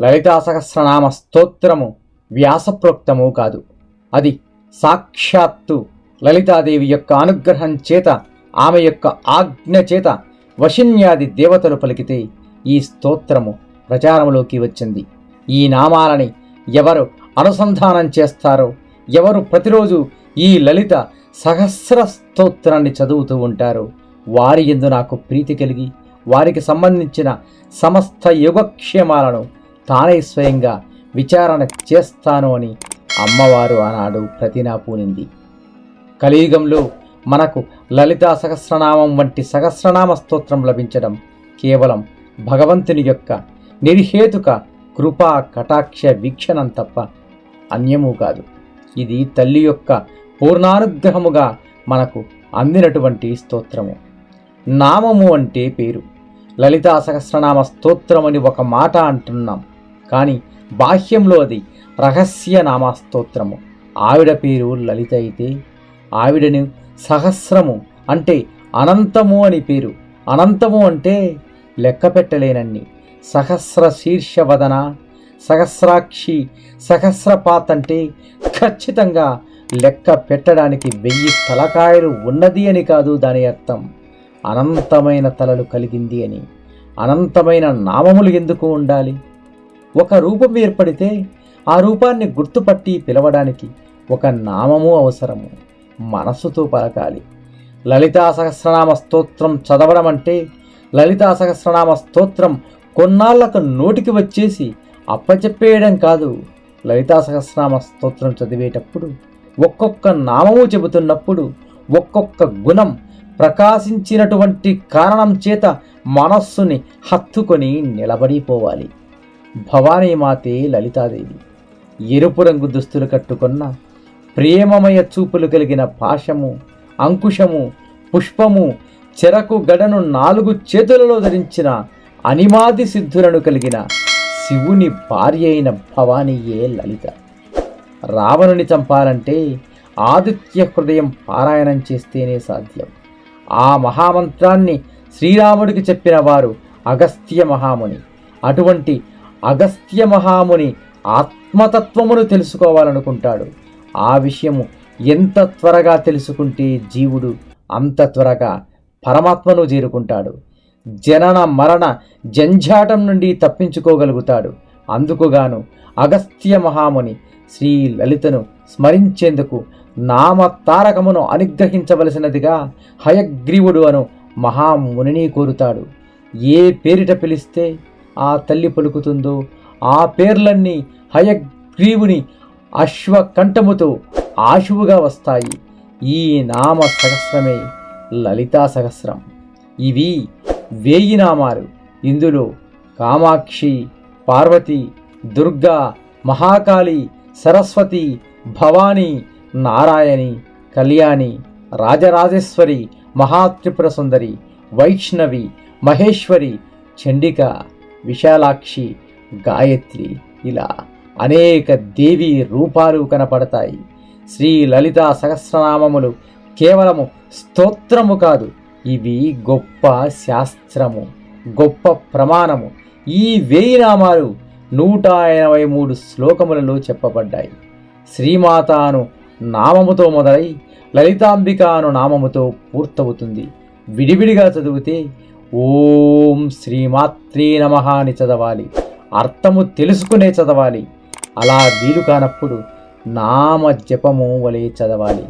లలితా సహస్రనామ స్తోత్రము వ్యాసప్రోక్తము కాదు. అది సాక్షాత్తు లలితాదేవి యొక్క అనుగ్రహం చేత ఆమె యొక్క ఆజ్ఞ చేత వశిన్యాది దేవతలు పలికితే ఈ స్తోత్రము ప్రచారంలోకి వచ్చింది. ఈ నామాలని ఎవరు అనుసంధానం చేస్తారో ఎవరు ప్రతిరోజు ఈ లలిత సహస్ర స్తోత్రాన్ని చదువుతూ ఉంటారో వారి ఎందు నాకు ప్రీతి కలిగి వారికి సంబంధించిన సమస్త యోగక్షేమాలను తానే స్వయంగా విచారణ చేస్తాను అని అమ్మవారు ఆనాడు ప్రతినా పూనింది కలియుగంలో మనకు లలితా సహస్రనామం వంటి సహస్రనామ స్తోత్రం లభించడం కేవలం భగవంతుని యొక్క నిర్హేతుక కృపా కటాక్ష వీక్షణం తప్ప అన్యము కాదు. ఇది తల్లి యొక్క పూర్ణానుగ్రహముగా మనకు అందినటువంటి స్తోత్రము. నామము అంటే పేరు. లలితా సహస్రనామ స్తోత్రమని ఒక మాట అంటున్నాం. కానీ బాహ్యంలో అది రహస్య నామాస్తోత్రము. ఆవిడ పేరు లలిత అయితే ఆవిడను సహస్రము అంటే అనంతము అని పేరు. అనంతము అంటే లెక్క పెట్టలేనన్ని. సహస్ర శీర్షవదన సహస్రాక్షి సహస్రపాత్ అంటే ఖచ్చితంగా లెక్క పెట్టడానికి వెయ్యి తలకాయలు ఉన్నది అని కాదు దాని అర్థం. అనంతమైన తలలు కలిగింది అని. అనంతమైన నామములు ఎందుకు ఉండాలి? ఒక రూపం ఏర్పడితే ఆ రూపాన్ని గుర్తుపట్టి పిలవడానికి ఒక నామము అవసరము. మనస్సుతో పలకాలి. లలితా సహస్రనామ స్తోత్రం చదవడం అంటే లలితా సహస్రనామ స్తోత్రం కొన్నాళ్ళకు నోటికి వచ్చేసి అప్పచెప్పేయడం కాదు. లలితా సహస్రనామ స్తోత్రం చదివేటప్పుడు ఒక్కొక్క నామము చెబుతున్నప్పుడు ఒక్కొక్క గుణం ప్రకాశించినటువంటి కారణం చేత మనస్సుని హత్తుకొని నిలబడిపోవాలి. భవానీమాతే లలితాదేవి. ఎరుపు రంగు దుస్తులు కట్టుకున్న ప్రేమమయ చూపులు కలిగిన పాశము అంకుశము పుష్పము చెరకు గడను నాలుగు చేతులలో ధరించిన అనిమాది సిద్ధులను కలిగిన శివుని భార్య అయిన భవానీయే లలిత. రావణుని చంపాలంటే ఆదిత్య హృదయం పారాయణం చేస్తేనే సాధ్యం. ఆ మహామంత్రాన్ని శ్రీరాముడికి చెప్పిన వారు అగస్త్య మహాముని. అటువంటి అగస్త్య మహాముని ఆత్మతత్వమును తెలుసుకోవాలనుకుంటాడు. ఆ విషయము ఎంత త్వరగా తెలుసుకుంటే జీవుడు అంత త్వరగా పరమాత్మను చేరుకుంటాడు. జనన మరణ జంఝాటం నుండి తప్పించుకోగలుగుతాడు. అందుకుగాను అగస్త్య మహాముని శ్రీ లలితను స్మరించేందుకు నామ తారకమును అనుగ్రహించవలసినదిగా హయగ్రీవుడు అను మహామునిని కోరుతాడు. ఏ పేరిట పిలిస్తే ఆ తల్లి పలుకుతుందో ఆ పేర్లన్నీ హయగ్రీవుని అశ్వకంఠముతో ఆశువుగా వస్తాయి. ఈ నామ సహస్రమే లలితా సహస్రం. ఇవి వేయి నామాలు. ఇందులో కామాక్షి పార్వతి దుర్గా మహాకాళి సరస్వతి భవానీ నారాయణి కళ్యాణి రాజరాజేశ్వరి మహాత్రిపుర సుందరి వైష్ణవి మహేశ్వరి చండిక విశాలాక్షి గాయత్రి ఇలా అనేక దేవి రూపాలు కనపడతాయి. శ్రీ లలితా సహస్రనామములు కేవలము స్తోత్రము కాదు ఇవి గొప్ప శాస్త్రము గొప్ప ప్రమాణము. ఈ వేయి నామాలు నూట ఎనభై మూడు శ్లోకములలో చెప్పబడ్డాయి. శ్రీమాతాను నామముతో మొదలై లలితాంబికాను నామముతో పూర్తవుతుంది. విడివిడిగా చదివితే ఓం శ్రీమాత్రే నమ అని చదవాలి. అర్థము తెలుసుకునే చదవాలి. అలా వీలు కానప్పుడు నామ జపము వలె చదవాలి.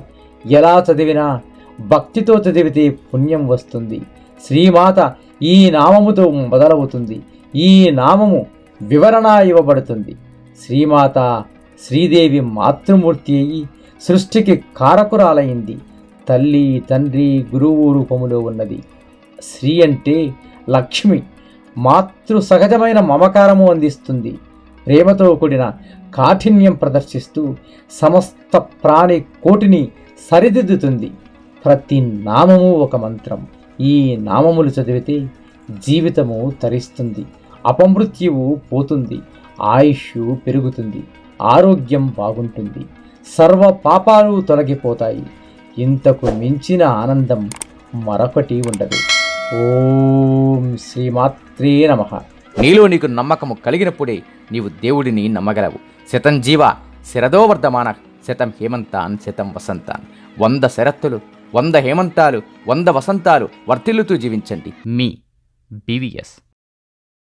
ఎలా చదివినా భక్తితో చదివితే పుణ్యం వస్తుంది. శ్రీమాత ఈ నామముతో మొదలవుతుంది. ఈ నామము వివరణ ఇవ్వబడుతుంది. శ్రీమాత శ్రీదేవి మాతృమూర్తి అయి సృష్టికి కారకురాలైంది. తల్లి తండ్రి గురువు రూపములో ఉన్నది. శ్రీ అంటే లక్ష్మి. మాతృ సహజమైన మమకారము అందిస్తుంది. ప్రేమతో కూడిన కాఠిన్యం ప్రదర్శిస్తూ సమస్త ప్రాణి కోటిని సరిదిద్దుతుంది. ప్రతి నామము ఒక మంత్రం. ఈ నామములు చదివితే జీవితము తరిస్తుంది. అపమృత్యువు పోతుంది. ఆయుష్ పెరుగుతుంది. ఆరోగ్యం బాగుంటుంది. సర్వ పాపాలు తొలగిపోతాయి. ఇంతకు మించిన ఆనందం మరొకటి ఉండదు. ఓం శ్రీమాత్రే నమ. నీలో నీకు నమ్మకము కలిగినప్పుడే నీవు దేవుడిని నమ్మగలవు. శతం జీవ శరదో వర్ధమాన శతం హేమంతాన్ శతం వసంతాన్. వంద శరత్తులు వంద హేమంతాలు వంద వసంతాలు వర్తిల్లుతూ జీవించండి. మీ బీవీఎస్